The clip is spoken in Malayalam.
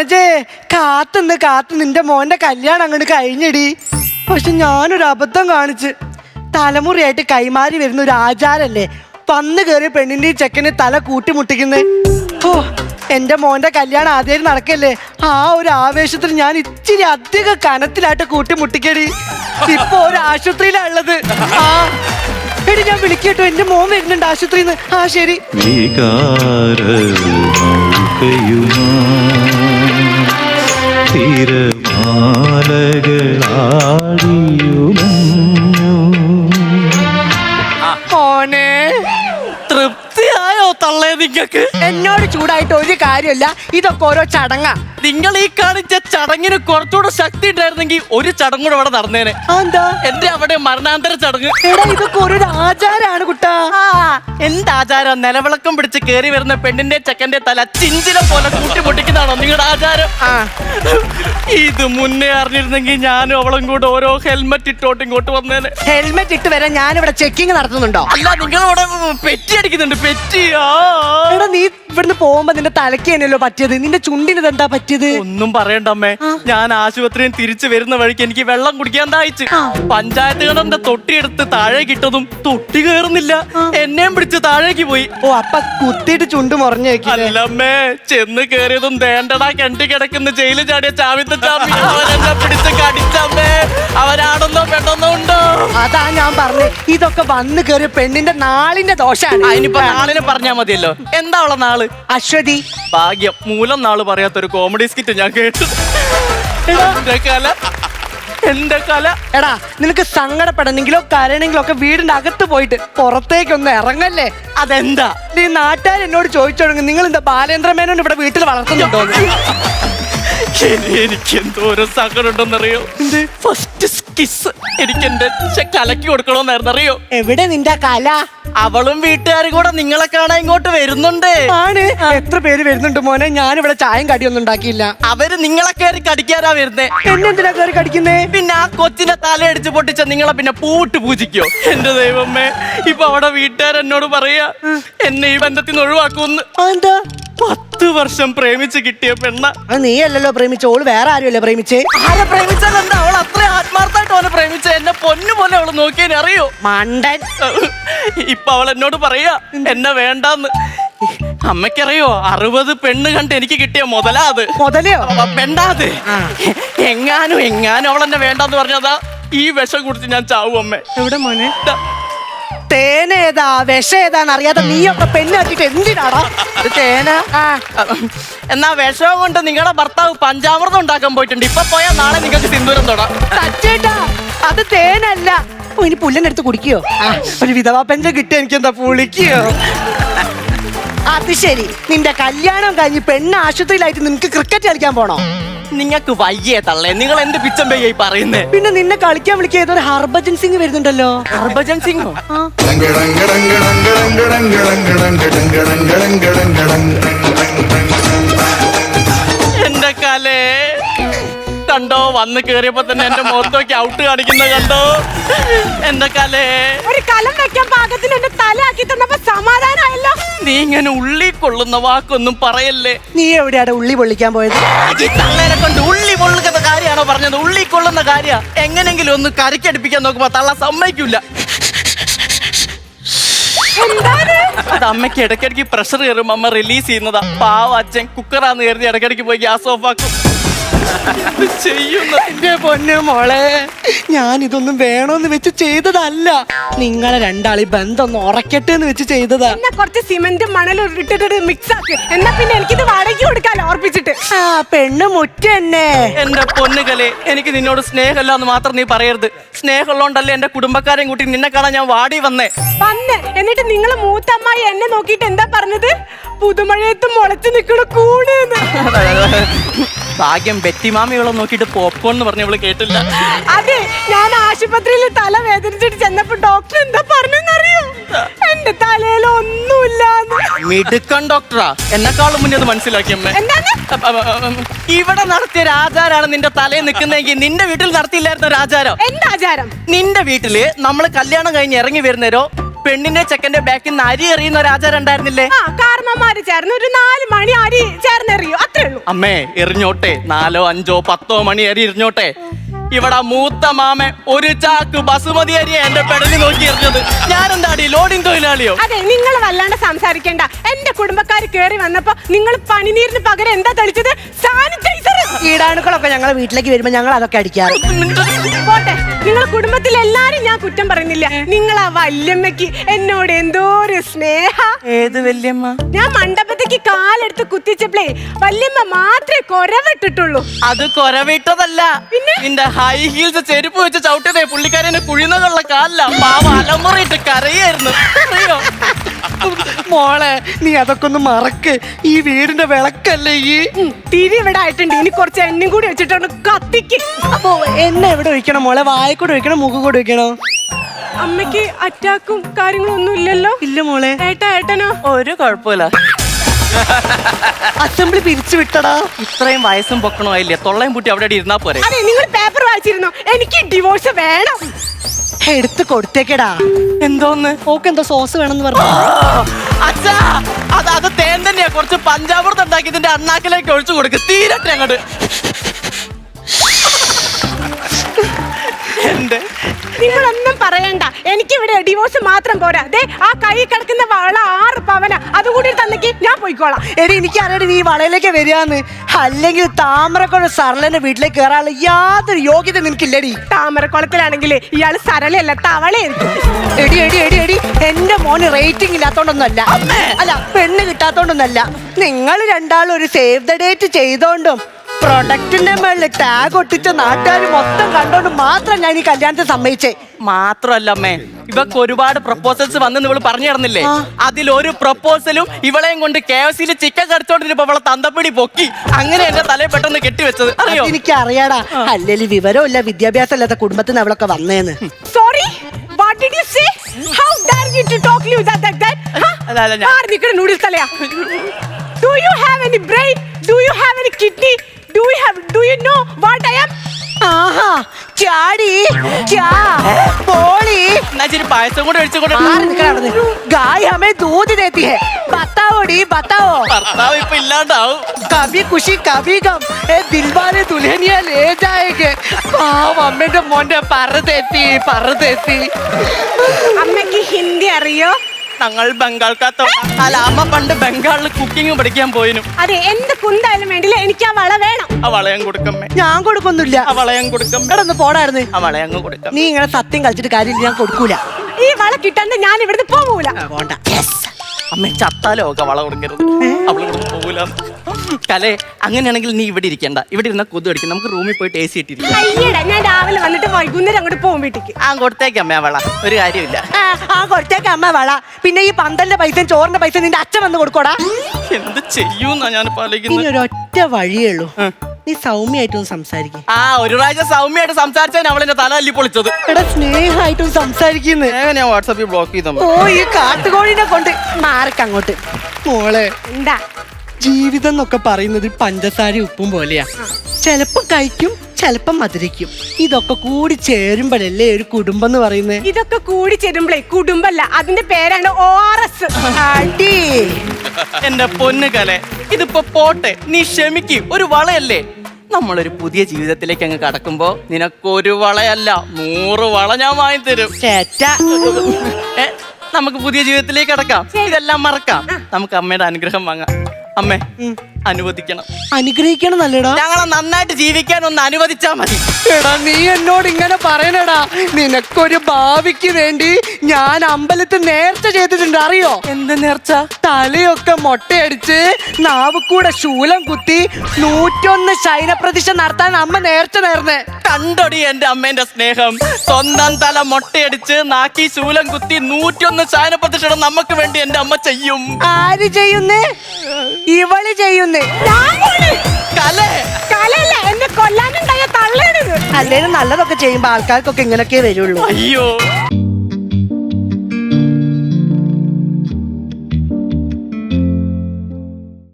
വനജേ കാത്തുനിന്ന് കാത്ത് നിന്റെ മോന്റെ കല്യാണം അങ്ങോട്ട് കഴിഞ്ഞടി. പക്ഷെ ഞാനൊരു അബദ്ധം കാണിച്ച്. തലമുറയായിട്ട് കൈമാറി വരുന്ന ഒരു ആചാരല്ലേ? വന്നു കയറിയ പെണ്ണിന്റെ ചെക്കന് തല കൂട്ടിമുട്ടിക്കുന്നേ. ഓ എന്റെ മോന്റെ കല്യാണം ആദ്യം നടക്കല്ലേ? ആ ഒരു ആവേശത്തിൽ ഞാൻ ഇച്ചിരി അധിക കനത്തിലായിട്ട് കൂട്ടിമുട്ടിക്കടി. ഇപ്പൊ ഒരു ആശുപത്രിയിലാ ഉള്ളത്. ആ എടി ഞാൻ വിളിക്കട്ടോ. എന്റെ മോൻ വരുന്നുണ്ട് ആശുപത്രിന്ന് ആ ശരി. തിരമാലകളാടിയുമഞ്ഞു നിങ്ങക്ക്? എന്നോട് ചൂടായിട്ട് ഒരു കാര്യമില്ല. ഇതൊക്കെ ഓരോ ചടങ്ങാ. നിങ്ങൾ ഈ കാണിച്ച ചടങ്ങിന് കുറച്ചുകൂടെ ശക്തി ഉണ്ടായിരുന്നെങ്കിൽ ഒരു ചടങ്ങ് കൂടെ അവിടെ നടന്നേനെ. എന്താ എന്റെ അവിടെ മരണാന്തര ചടങ്ങ്. എടാ ഇതൊക്കെ ഒരു ആചാരാണ് കുട്ടാ. എന്താചാരം? നിലവിളക്കം പിടിച്ച് കേറി വരുന്ന പെണ്ണിന്റെ ചെക്കന്റെ തല ചിഞ്ചില പോലെ കൂട്ടി പൊട്ടിക്കുന്നതാണോ നിങ്ങളുടെ ആചാരം? ആ. ഇത് മുന്നേ അറിഞ്ഞിരുന്നെങ്കിൽ ഞാനും അവളും കൂടെ ഓരോ ഹെൽമെറ്റ് ഇട്ടോട്ട് ഇങ്ങോട്ട് വന്നേനെ. ഹെൽമെറ്റ് ഇട്ട് വരാൻ ഞാനിവിടെ ചെക്കിങ് നടത്തുന്നുണ്ടോ? അല്ല നിങ്ങളിവിടെ പെറ്റി അടിക്കുന്നുണ്ട്. പെറ്റി ആ. എടാ നീ ഇവിടുന്ന് പോകുമ്പോ നിന്റെ തലയ്ക്ക് തന്നെയല്ലോ പറ്റിയത്? നിന്റെ ചുണ്ടിന് എന്താ പറ്റിയത്? ഒന്നും പറയണ്ടമ്മേ ഞാൻ ആശുപത്രിയിൽ തിരിച്ചു വരുന്ന വഴിക്ക് എനിക്ക് വെള്ളം കുടിക്കാൻ ദാഹിച്ചു. പഞ്ചായത്ത് കിണറിന്റെ തൊട്ടിയെടുത്ത് താഴെ കിട്ടതും തൊട്ടി കയറുന്നില്ല. എന്നെയും പിടിച്ച് താഴേക്ക് പോയി. ഓ അപ്പ കുത്തിയിട്ട് ചുണ്ട് മുറഞ്ഞു വെക്കില്ലേ അല്ലമ്മേ ചെന്ന് കയറിയതും ദേണ്ടടാ കണ്ടി കിടക്കുന്ന ജയിലിൽ ചാടിയ ചാവിത്ത ചാമി പിടിച്ച് കടിച്ചമ്മേ അവരാണെന്നോ പെട്ടെന്നോ ഉണ്ടോ? അതാ ഞാൻ പറഞ്ഞു ഇതൊക്കെ വന്നു കയറിയ പെണ്ണിന്റെ നാളിന്റെ ദോഷാണ്. അതിനിപ്പോ നാളിനെ പറഞ്ഞാ മതിയല്ലോ. എന്താ നാൾ? അശ്വതി. ഭാഗ്യം. മൂലം നാൾ പറയാത്തൊരു കോമഡി സ്കിറ്റ് ഞാൻ കേട്ടു. എന്റെ കല. എന്റെ കല. എടാ നിനക്ക് സങ്കടപ്പെടണമെങ്കിലോ കരയണമെങ്കിലോ ഒക്കെ വീടിന്റെ അകത്ത് പോയിട്ട് പുറത്തേക്കൊന്ന് ഇറങ്ങല്ലേ? അതെന്താ? നീ നാട്ടുകാർ എന്നോട് ചോദിച്ചു തുടങ്ങി. നിങ്ങൾ എന്താ ബാലേന്ദ്രമേനോൻ ഇവിടെ വീട്ടിൽ വളർത്തുന്നുണ്ടോ എനിക്ക് എന്തോരോ സങ്കടം ഉണ്ടെന്നറിയോ? ഫസ്റ്റ് കിസ് എനിക്ക് എന്റെ കലക്ക് കലക്കി കൊടുക്കണോന്നായിരുന്നു അറിയോ എവിടെ നിന്റെ കല? അവളും വീട്ടുകാരും കൂടെ നിങ്ങളെ കാണാൻ ഇങ്ങോട്ട് വരുന്നുണ്ട്. ആണ്. എത്ര പേര് വരുന്നുണ്ട് മോനെ? ഞാൻ ഇവിടെ ചായം കടിയൊന്നും ഉണ്ടാക്കിയില്ല. അവർ നിങ്ങളെ കയറി കടിക്കാനാ വരുന്നത് എന്നെന്തിനാ കയറി കടിക്കുന്നേ? പിന്നെ ആ കൊച്ചിനെ തലയടിച്ച് പൊട്ടിച്ച നിങ്ങളെ പിന്നെ പൂട്ട് പൂജിക്കോ? എന്റെ ദൈവമേ ഇപ്പൊ അവിടെ വീട്ടുകാരെന്നോട് പറയാ എന്നെ ഈ ബന്ധത്തിൽ നിന്ന് ഒഴിവാക്കുമെന്ന് എന്താ? പത്ത് വർഷം പ്രേമിച്ച് കിട്ടിയ പെണ്ണ. അത് നീ അല്ലല്ലോ പ്രേമിച്ച ഓൾ വേറെ ആരുമല്ലേ പ്രേമിച്ചേ? ആരെ പ്രേമിച്ചാലെന്താ അവൾ അത്ര ആത്മാർത്ഥമായിട്ട് അവനെ പ്രേമിച്ച. എന്നെ പൊന്നു പോലെ അവൾ നോക്കിയെന്നെ അറിയോ? മണ്ടൻ. ഇപ്പൊ അവൾ എന്നോട് പറയാ എന്നെ വേണ്ടാന്ന്. അമ്മയ്ക്കറിയോ അറുപത് പെണ്ണ് കണ്ട് എനിക്ക് കിട്ടിയ മുതലാത് മുതലയോ? അവ എങ്ങാനും എങ്ങാനും അവൾ എന്നെ വേണ്ടാന്ന് പറഞ്ഞതാ ഈ വിഷം കുടിച്ച് ഞാൻ ചാവും അമ്മേ. എവിടെ മോനെ? തേനേതാ വിഷം ഏതാന്ന് അറിയാതെ നീയൊക്കെ പെണ്ണ് പെണ്ണാക്കിട്ട് എന്തിനാടാ? തേന? ആ. എന്നാ വിഷം കൊണ്ട് നിങ്ങളുടെ ഭർത്താവ് പഞ്ചാമൃതം ഉണ്ടാക്കാൻ പോയിട്ടുണ്ട്. ഇപ്പൊ പോയാൽ നാളെ നിങ്ങൾക്ക് സിന്ദൂരം തൊടാം. അത് തേനല്ല. ഓ ഇനി പുല്ലിനെടുത്ത് കുടിക്കോ? ഒരു വിധവാ പെഞ്ച കിട്ടിയ എനിക്ക് എന്താ പുളിക്കോ? അത് ശരി. നിന്റെ കല്യാണം കഴിഞ്ഞ് പെണ്ണ് ആശുപത്രിയിലായിട്ട് നിനക്ക് ക്രിക്കറ്റ് കളിക്കാൻ പോണോ? നിങ്ങൾക്ക് വയ്യേ തള്ളേ. നിങ്ങൾ എന്ത് പിച്ചം പെയ്യായി പറയുന്നേ? പിന്നെ നിന്നെ കളിക്കാൻ വിളിക്കുക ഏതൊരു ഹർഭജൻ സിംഗ് വരുന്നുണ്ടല്ലോ. ഹർഭജൻ സിംഗോ? എന്റെ കലേ കണ്ടോ? വന്ന് കേറിയപ്പോ തന്നെ എന്റെ മുഖത്തൊക്കെ ഔട്ട് കാണിക്കുന്നത് കണ്ടോ? എന്റെ കലേ? ഒരു കലം വെക്കാൻ പാകത്തിന് എന്റെ തല തലയാക്കി തന്നപ്പോ സമാധാനമായല്ലോ നീ ഇങ്ങനെ ഉള്ളി കൊള്ളുന്ന വാക്കൊന്നും പറയല്ലേ? നീ എവിടെയാണ് ഉള്ളി പൊള്ളിക്കാൻ പോയത്? ഈ തള്ളേനെ കൊണ്ട് ഉള്ളി പൊള്ളുന്ന കാര്യമാണോ പറഞ്ഞത്? ഉള്ളി കൊള്ളുന്ന കാര്യ എങ്ങനെങ്കിലും ഒന്ന് കരക്കടിപ്പിക്കാൻ നോക്കുമ്പോ തള്ള സമ്മതിക്കൂല. അത് അമ്മയ്ക്ക് ഇടയ്ക്കിടയ്ക്ക് പ്രഷർ കയറും അമ്മ റിലീസ് ചെയ്യുന്നതാ. പാവ അച്ഛൻ കുക്കറാന്ന് കരുതി ഇടയ്ക്കിടയ്ക്ക് പോയി ഗ്യാസ് ഓഫ് ആക്കും. ചെയ്യുന്ന എന്റെ പൊന്നു മോളെ ഞാൻ ഇതൊന്നും വേണോന്ന് വെച്ച് ചെയ്തതല്ല. നിങ്ങളെ രണ്ടാളി ബന്ധം ഒന്ന് ഉറക്കട്ടെ എന്ന് വെച്ച് ചെയ്തതാ. എന്നെ കുറച്ച് സിമെന്റും മണലും ഇട്ടിട്ട് മിക്സ് ആക്കി എന്നാ പിന്നെ എനിക്കിത് വാടകയ്ക്ക് കൊടുക്കാലോ ഓർപ്പിച്ചിട്ട്. ആ പെണ്ണ് മുറ്റ എന്നെ. എന്റെ പൊന്നുകലെ എനിക്ക് നിന്നോട് സ്നേഹമല്ല എന്ന് മാത്രം നീ പറയരുത്. സ്നേഹമുള്ളോണ്ടല്ലേ എന്റെ കുടുംബക്കാരെയും കൂട്ടി നിന്നെ കാണാൻ ഞാൻ വാടി വന്നേ. വന്ന്. എന്നിട്ട് നിങ്ങൾ മൂത്തമ്മായി എന്നെ നോക്കിയിട്ട് എന്താ പറഞ്ഞത്? പുതുമഴയത്ത് മുളച്ചു നിൽക്കണ കൂടെന്ന്. ഭാഗ്യം ബെറ്റിമാമിയോളം നോക്കിയിട്ട് പോപ്കോൺ എന്ന് പറഞ്ഞ ഇവൾ കേട്ടില്ല. അതെ ഞാൻ ആശുപത്രിയിൽ തല വേദനിച്ചിട്ട് ചെന്നപ്പോ ഡോക്ടർ എന്താ പറഞ്ഞെന്നറിയോ? എന്റെ തലയിൽ ഒന്നുമില്ല മിടുക്കൻ ഡോക്ടറാ എന്നെക്കാളും മുന്നേ അത് മനസ്സിലാക്കി അമ്മേ. എന്താണ്? അപ്പ, അപ്പ, അപ്പ, ഇവിടെ നടത്തിയ ഒരു ആചാരാണ് നിന്റെ തലയിൽ നിൽക്കുന്നതെങ്കിൽ നിന്റെ വീട്ടിൽ നടത്തിയില്ലായിരുന്ന ഒരു ആചാരം. എന്താ ആചാരം? നിന്റെ വീട്ടിൽ നമ്മൾ കല്യാണം കഴിഞ്ഞ് ഇറങ്ങി വരുന്നേരോ പെണ്ണിന്റെ ചെക്കന്റെ ബാക്കിൽ നിന്ന് അരി എറിയുന്ന ഒരു ആചാരം ഉണ്ടായിരുന്നില്ലേ? ആ കാരണന്മാര് ചേർന്ന് ഒരു നാല് മണി അരി ചേർന്നെറിയോ അത്രേ ഉള്ളൂ. അമ്മേ എറിഞ്ഞോട്ടെ. നാലോ അഞ്ചോ പത്തോ മണി അരി എറിഞ്ഞോട്ടെ. ഇവിടെ മൂത്ത മാമ ഒരു ചാക്ക് ബസുമതി അരി എന്റെ പെടലി നോക്കി എറിഞ്ഞത്. ഞാൻ എന്താടി ലോഡിംഗ് തൊഴിലാളിയോ അതെ നിങ്ങൾ വല്ലാണ്ട് സംസാരിക്കേണ്ട. എന്റെ കുടുംബക്കാർ കേറി വന്നപ്പോ നിങ്ങൾ പനിനീരിന് പകരം എന്താ തെളിച്ചത്? സാനിറ്റൈസർ കീടാണുക്കളൊക്കെ ഞങ്ങളെ വീട്ടിലേക്ക് വരുമ്പോ ഞങ്ങൾ അതൊക്കെ അടിക്കാറ്. പോട്ടെ നിങ്ങൾ കുടുംബത്തിൽ എല്ലാരും ഞാൻ കുറ്റം പറയുന്നില്ല. നിങ്ങൾ ആ വല്യമ്മക്ക് എന്നോട് എന്തോ ഒരു സ്നേഹ. ഏത് വല്യമ്മ? ഞാൻ മണ്ഡപത്തേക്ക് കാലെടുത്ത് കുത്തിച്ചപ്പോഴേ വല്യമ്മ മാത്രമേ കൊരവിട്ടിട്ടുള്ളൂ. അത് കൊരവിട്ടതല്ല. പിന്നെ? നിന്റെ ഹൈ ഹീൽസ് ചെരുപ്പ് വെച്ച് ചവിട്ടിയതേ പുള്ളിക്കാരനെ കുഴിന്നതുള്ള കാലില്ല പാവ അലമുറയിട്ട് കരയായിരുന്നു. അറിയോ? മോളെ നീ അതൊക്കെ ഒന്ന് മറക്ക്. ഈ വീടിന്റെ വിളക്കല്ലേ ഈ? തിരി ഇവിടെ ആയിട്ടുണ്ട്. ഇനി കുറച്ച് എണ്ണയും കൂടി വെച്ചിട്ടാണ് കത്തിക്ക്. അപ്പൊ എന്നെ എവിടെ ഒഴിക്കണം മോളെ? വായക്കൂടെ ഒഴിക്കണം? മുഖം കൂടെ ഒഴിക്കണോ? അമ്മയ്ക്ക് അറ്റാക്കും കാര്യങ്ങളും ഒന്നും ഇല്ലല്ലോ? ഇല്ല മോളെ. ഏട്ടാ ഏട്ടനോ? ഒരു കുഴപ്പമില്ല. അസംബ്ലി പിരിച്ചു വിട്ടടാ. ഇത്രയും വയസ്സും പൊക്കണോ? ഇല്ലേ തൊള്ളയും പൂട്ടി അവിടെ ഇരുന്നാ പോരെ. അതെ നിങ്ങൾ പേപ്പർ വായിച്ചിരുന്നോ? എനിക്ക് ഡിവോഴ്സ് വേണം. എടുത്ത് കൊടുത്തേക്കടാ. എന്തോന്ന്? ഓക്ക് എന്തോ സോസ് വേണമെന്ന് പറഞ്ഞു. അച്ഛാ അത് അത് തേൻ തന്നെയാ. കുറച്ച് പഞ്ചാമൃതം ഉണ്ടാക്കി ഇതിന്റെ അണ്ണാക്കിലേക്ക് ഒഴിച്ചു കൊടുക്ക്. തീരട്ടെ അങ്ങോട്ട് എന്റെ നിങ്ങളൊന്നും എനിക്ക് ഇവിടെ ഡിവോഴ്സ് മാത്രം പോരാ. ദേ ആ കൈ കിടക്കുന്ന വള ആറ് പവന. അതുകൂടി തന്നേക്ക് ഞാൻ പോയിക്കോളാം. എടി എനിക്ക് അറിയാം നീ വളയിലേക്ക് വരികയെന്ന്. അല്ലെങ്കിൽ താമരക്കുളം സരളന്റെ വീട്ടിലേക്ക് കയറാനുള്ള യാതൊരു യോഗ്യത നിനക്കില്ലടി. താമരക്കുളത്തിലാണെങ്കിൽ ഇയാൾ സരളയല്ല തവളയായിരിക്കും. എടി എടി എടി എടി എന്റെ മോന് റേറ്റിംഗ് ഇല്ലാത്തോണ്ടൊന്നല്ല അല്ല പെണ്ണ് കിട്ടാത്തോണ്ടൊന്നല്ല നിങ്ങൾ രണ്ടാളും ഒരു സേവ് ദ ഡേറ്റ് ചെയ്തോണ്ടും പ്രൊഡക്റ്റിന്റെ മേളിൽ ടാഗ് ഒട്ടിച്ച നാട്ടുകാർ മൊത്തം കണ്ടോണ്ട് മാത്രം ഞാൻ ഈ കല്യാണത്തെ സമ്മതിച്ചേ. മാത്രല്ല അമ്മേ ഇവക്ക് ഒരുപാട് പ്രപ്പോസൽസ് വന്നെന്ന് ഇവൾ പറഞ്ഞു തരുന്നില്ലേ അതിൽ ഒരു പ്രപ്പോസലും ഇവളെയും കൊണ്ട് കെ എഫ് സിയിൽ ചിക്കൻ കടിച്ചോണ്ടിരുന്നപ്പോ അവളെ തന്തപ്പിടി പൊക്കി. അങ്ങനെ എന്റെ തലയിൽ പെട്ടെന്ന് കെട്ടിവെച്ചത് അറിയോ? എനിക്ക് അറിയാടാ അല്ലെങ്കിൽ വിവരമില്ല വിദ്യാഭ്യാസം ഇല്ലാത്ത കുടുംബത്തിൽ നിന്ന് അവളൊക്കെ വന്നേന്ന്. Sorry what did you say how dare you to talk you that that ഞാൻ- മാറി നിൽക്കുന്ന noodles തലയാ do you have any brain do you have any kidney do you have do you know what I am ആഹാ ചാടി ചാ പോളി. എന്നാ ഇച്ചിരി പായസം കൂടെ ഒഴിച്ചു ഗായ് ഹമേ ദൂത് ദേത്തി ഹെ. ബത്താവോടി ബത്താവോ ഭർത്താവ്? ഇപ്പൊ ഇല്ലാണ്ടാവും. കവി കുഷി കവി ഗം. ഏ ദിൽവാലെ ദുൽഹനിയ ലേ ജായേഗെ പാവം അമ്മേന്റെ മോന്റെ പറതെത്തി പറതെത്തി അമ്മയ്ക്ക് ഹിന്ദി അറിയോ? ഞങ്ങൾ ബംഗാൾക്കാത്ത അല്ല അമ്മ പണ്ട് ബംഗാളിൽ കുക്കിംഗ് പഠിക്കാൻ പോയിനു. അതെ എന്ത് കുന്തായാലും വേണ്ടില്ല എനിക്ക് ആ വള വേണം. ആ വളയം കൊടുക്കമ്മേ. ഞാൻ കൊടുക്കൊന്നുമില്ല. ആ വളയം കൊടുക്കമ്മേ. എടാ ഒന്ന് പോടായിരുന്നു. ആ വളയങ്ങ് കൊടുക്കാം. നീ ഇങ്ങനെ സത്യം കളിച്ചിട്ട് കാര്യമില്ല ഞാൻ കൊടുക്കൂല. ഈ വള കിട്ടാണ്ട് ഞാൻ ഇവിടുന്ന് പോകൂല പോണ്ട. അമ്മ ചത്താലോ ഒക്കെ വള കൊടുക്കരുത്. അവൾ ഇവിടെ പോകൂല കലേ അങ്ങനെയാണെങ്കിൽ നീ ഇവിടെ ഇരിക്കണ്ട. ഇവിടെ ഇരുന്ന കൊതു അടിക്കും നമുക്ക് റൂമിൽ പോയിട്ട് എ സി ഇട്ടിരിക്കും. അയ്യടാ ഞാൻ രാവിലെ വന്നിട്ട് വൈകുന്നേരം അങ്ങോട്ട് പോകും വീട്ടിക്ക്. ആ കൊടുത്തേക്ക് അമ്മ വള ഒരു കാര്യമില്ല. ആ, കൊടുത്തേക്ക് അമ്മ വള പിന്നെ ഈ പന്തലിന്റെ പൈസ ചോറിന്റെ പൈസ നിന്റെ അച്ഛൻ വന്ന് കൊടുക്കോടാ എന്ത് ചെയ്യൂന്നാ ഞാൻ ഇനി ഒരു ഒരൊറ്റ വഴിയേ ഉള്ളൂ. നീ സൗമ്യമായിട്ടൊന്ന് സംസാരിക്കും. ആ ഒരു പ്രാവശ്യം സൗമ്യമായിട്ട് സംസാരിച്ചാൽ അവളെന്റെ തല അല്ലി പൊളിച്ചത്. എടാ സ്നേഹമായിട്ടും സംസാരിക്കുന്നു. ഞാൻ വാട്സാപ്പിൽ ബ്ലോക്ക് ചെയ്തോ ഓ ഈ കാട്ടുകോഴിനെ കൊണ്ട് മാറിക്കങ്ങോട്ട്. മോളെ. എന്താ? ജീവിതം എന്നൊക്കെ പറയുന്നത് പഞ്ചസാര ഉപ്പും പോലെയാ. ചിലപ്പം കഴിക്കും ചിലപ്പം മധുരിക്കും. ഇതൊക്കെ കൂടി ചേരുമ്പോഴല്ലേ ഒരു കുടുംബം എന്ന് പറയുന്നത് ഇതൊക്കെ കൂടി ചേരുമ്പളേ കുടുംബല്ല അതിന്റെ പേരാണ് ഓ ആർ എസ് അടി. എന്റെ പൊന്നുകലെ ഇതിപ്പോ പോട്ടെ നീ ക്ഷമിക്കും ഒരു വളയല്ലേ? നമ്മളൊരു പുതിയ ജീവിതത്തിലേക്ക് അങ്ങ് കടക്കുമ്പോ നിനക്കൊരു വളയല്ല നൂറ് വള ഞാൻ വാങ്ങി തരും ചേറ്റ. ഏ, നമുക്ക് പുതിയ ജീവിതത്തിലേക്ക് കടക്കാം. ഇതെല്ലാം മറക്കാം. നമുക്ക് അമ്മയുടെ അനുഗ്രഹം വാങ്ങാം. അമ്മേ. അനുവദിക്കണം. അനുഗ്രഹിക്കണം നല്ലടാ ഞങ്ങളെ നന്നായിട്ട് ജീവിക്കാൻ ഒന്ന് അനുവദിച്ചാ മതി. എടാ നീ എന്നോട് ഇങ്ങനെ പറയണടാ. നിനക്കൊരു ഭാവിക്ക് വേണ്ടി ഞാൻ അമ്പലത്തിൽ നേർച്ച ചെയ്തിട്ടുണ്ട് അറിയോ? എന്ത് നേർച്ച? തലയൊക്കെ മൊട്ടയടിച്ച് നാവ് കൂടെ ശൂലം കുത്തി നൂറ്റൊന്ന് ശൈനപ്രതിഷ്ഠ നടത്താൻ അമ്മ നേർച്ച നേർന്നേ. കണ്ടൊടി എന്റെ അമ്മേന്റെ സ്നേഹം. സ്വന്തം തല മൊട്ടയടിച്ച് നാക്കി ശൂലം കുത്തി നൂറ്റൊന്ന് ശാനപ്രതിഷ്ഠ നമുക്ക് വേണ്ടി എന്റെ അമ്മ ചെയ്യും. ആര് ചെയ്യുന്നേ? ഇവൾ ചെയ്യുന്നേ. കലേ. കലല്ല എന്നെ കൊല്ലാനുണ്ടായ തള്ളേടത് അല്ലേലും നല്ലതൊക്കെ ചെയ്യുമ്പോ ആൾക്കാർക്കൊക്കെ ഇങ്ങനൊക്കെ വരുള്ളൂ. അയ്യോ.